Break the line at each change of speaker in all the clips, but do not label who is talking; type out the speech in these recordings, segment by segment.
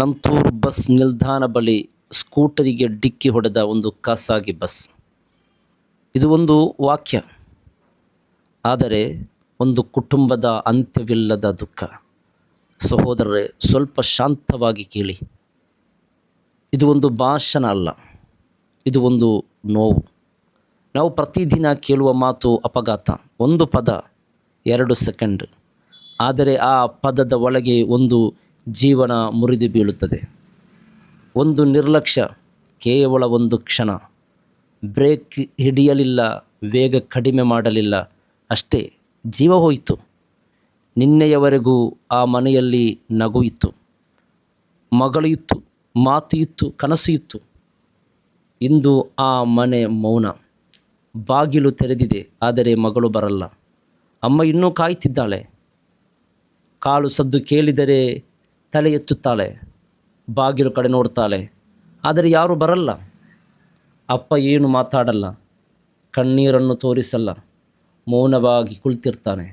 Nanthur bus ನಿಲ್ದಾಣ ಬಳಿ ಸ್ಕೂಟರಿಗೆ ಡಿಕ್ಕಿ ಹೊಡೆದ ಒಂದು ಖಾಸಗಿ ಬಸ್. ಇದು ಒಂದು ವಾಕ್ಯ. ಆದರೆ ಒಂದು ಕುಟುಂಬದ ಅಂತ್ಯವಿಲ್ಲದ ದುಃಖ. ಸಹೋದರರೇ, ಸ್ವಲ್ಪ ಶಾಂತವಾಗಿ ಕೇಳಿ. ಇದು ಒಂದು ಭಾಷಣ ಅಲ್ಲ. ಇದು ಒಂದು ನೋವು. ನಾವು ಪ್ರತಿದಿನ ಕೇಳುವ ಮಾತು ಅಪಘಾತ. ಒಂದು ಪದ, ಎರಡು ಸೆಕೆಂಡ್. ಆದರೆ ಆ ಪದದ ಒಳಗೆ ಒಂದು ಜೀವನ ಮುರಿದು ಬೀಳುತ್ತದೆ. ಒಂದು ನಿರ್ಲಕ್ಷ್ಯ ಕೇವಲ ಒಂದು ಕ್ಷಣ. ಬ್ರೇಕ್ ಹಿಡಿಯಲಿಲ್ಲ, ವೇಗ ಕಡಿಮೆ ಮಾಡಲಿಲ್ಲ, ಅಷ್ಟೇ ಜೀವ ಹೋಯಿತು. ನಿನ್ನೆಯವರೆಗೂ ಆ ಮನೆಯಲ್ಲಿ ನಗು ಇತ್ತು. ಮಗಳು ಇತ್ತು, ಮಾತು ಇತ್ತು, ಕನಸು ಇತ್ತು. ಇಂದು ಆ ಮನೆ ಮೌನ. ಬಾಗಿಲು ತೆರೆದಿದೆ, ಆದರೆ ಮಗಳು ಬರಲ್ಲ. ಅಮ್ಮ ಇನ್ನೂ ಕಾಯ್ತಿದ್ದಾಳೆ. ಕಾಲು ಸದ್ದು ಕೇಳಿದರೆ ತಲೆ ಎತ್ತುತ್ತಾಳೆ, ಬಾಗಿಲು ಕಡೆ ನೋಡ್ತಾಳೆ. ಆದರೆ ಯಾರು ಬರಲ್ಲ. ಅಪ್ಪ ಏನು ಮಾತಾಡಲ್ಲ, ಕಣ್ಣೀರನ್ನು ತೋರಿಸಲ್ಲ, ಮೌನವಾಗಿ ಕುಳಿತಿರ್ತಾನೆ.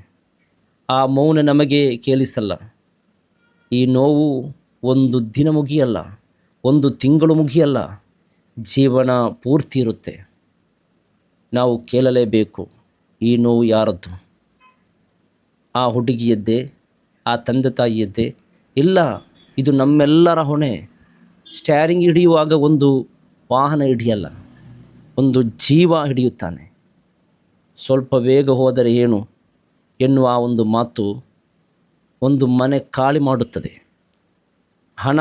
ಆ ಮೌನ ನಮಗೆ ಕೇಳಿಸಲ್ಲ. ಈ ನೋವು ಒಂದು ದಿನ ಮುಗಿಯಲ್ಲ, ಒಂದು ತಿಂಗಳು ಮುಗಿಯಲ್ಲ, ಜೀವನ ಪೂರ್ತಿ ಇರುತ್ತೆ. ನಾವು ಕೇಳಲೇಬೇಕು, ಈ ನೋವು ಯಾರದ್ದು? ಆ ಹುಡುಗಿಯದ್ದೇ, ಆ ತಂದೆ ತಾಯಿಯದ್ದೇ ಇಲ್ಲ, ಇದು ನಮ್ಮೆಲ್ಲರ ಹೊಣೆ. ಸ್ಟ್ಯಾರಿಂಗ್ ಹಿಡಿಯುವಾಗ ಒಂದು ವಾಹನ ಹಿಡಿಯಲ್ಲ, ಒಂದು ಜೀವ ಹಿಡಿಯುತ್ತಾನೆ. ಸ್ವಲ್ಪ ವೇಗ ಹೋದರೆ ಏನು ಎನ್ನುವ ಒಂದು ಮಾತು ಒಂದು ಮನೆ ಖಾಲಿ ಮಾಡುತ್ತದೆ. ಹಣ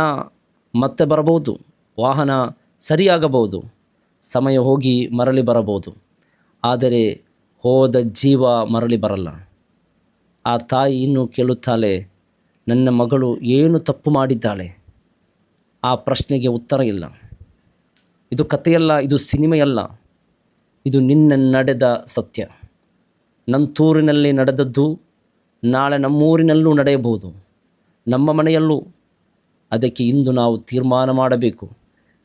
ಮತ್ತೆ ಬರಬಹುದು, ವಾಹನ ಸರಿಯಾಗಬಹುದು, ಸಮಯ ಹೋಗಿ ಮರಳಿ ಬರಬಹುದು, ಆದರೆ ಹೋದ ಜೀವ ಮರಳಿ ಬರಲ್ಲ. ಆ ತಾಯಿ ಇನ್ನೂ ಕೇಳುತ್ತಾಳೆ ನನ್ನ ಮಗಳು ಏನು ತಪ್ಪು ಮಾಡಿದ್ದಾಳೆ? ಆ ಪ್ರಶ್ನೆಗೆ ಉತ್ತರ ಇಲ್ಲ. ಇದು ಕಥೆಯಲ್ಲ, ಇದು ಸಿನಿಮೆಯಲ್ಲ. ಇದು ನಿನ್ನ ನಡೆದ ಸತ್ಯ. ನಂತೂರಿನಲ್ಲಿ ನಡೆದದ್ದು ನಾಳೆ ನಮ್ಮೂರಿನಲ್ಲೂ ನಡೆಯಬಹುದು. ನಮ್ಮ ಮನೆಯಲ್ಲೂ. ಅದಕ್ಕೆ ಇಂದು ನಾವು ತೀರ್ಮಾನ ಮಾಡಬೇಕು.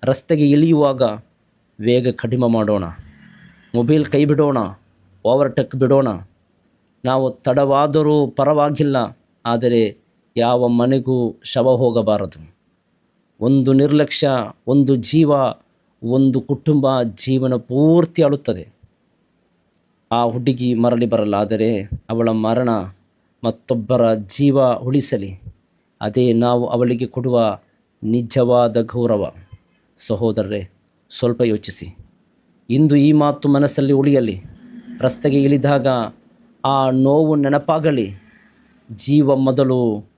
ರಸ್ತೆಗೆ ಇಳಿಯುವಾಗ ವೇಗ ಕಡಿಮೆ ಮಾಡೋಣ. ಮೊಬೈಲ್ ಕೈ ಬಿಡೋಣ, ಓವರ್ಟೇಕ್ ಬಿಡೋಣ. ನಾವು ತಡವಾದರೂ ಪರವಾಗಿಲ್ಲ, ಆದರೆ ಯಾವ ಮನೆಗೂ ಶವ ಹೋಗಬಾರದು. ಒಂದು ನಿರ್ಲಕ್ಷ್ಯ, ಒಂದು ಜೀವ, ಒಂದು ಕುಟುಂಬ ಜೀವನ ಪೂರ್ತಿ ಅಳುತ್ತದೆ ಆ ಹುಡುಗಿ ಮರಳಿ ಬರಲಾದರೆ ಅವಳ ಮರಣ ಮತ್ತೊಬ್ಬರ ಜೀವ ಉಳಿಸಲಿ. ಅದೇ ನಾವು ಅವಳಿಗೆ ಕೊಡುವ ನಿಜವಾದ ಗೌರವ. ಸಹೋದರರೇ, ಸ್ವಲ್ಪ ಯೋಚಿಸಿ. ಇಂದು ಈ ಮಾತು ಮನಸ್ಸಲ್ಲಿ ಉಳಿಯಲಿ. ರಸ್ತೆಗೆ ಇಳಿದಾಗ ಆ ನೋವು ನೆನಪಾಗಲಿ. ಜೀವ ಮೊದಲು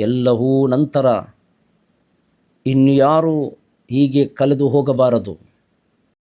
ಎಲ್ಲವೂ ನಂತರ ಇನ್ನು ಯಾರೂ ಹೀಗೆ ಕಳೆದು ಹೋಗಬಾರದು.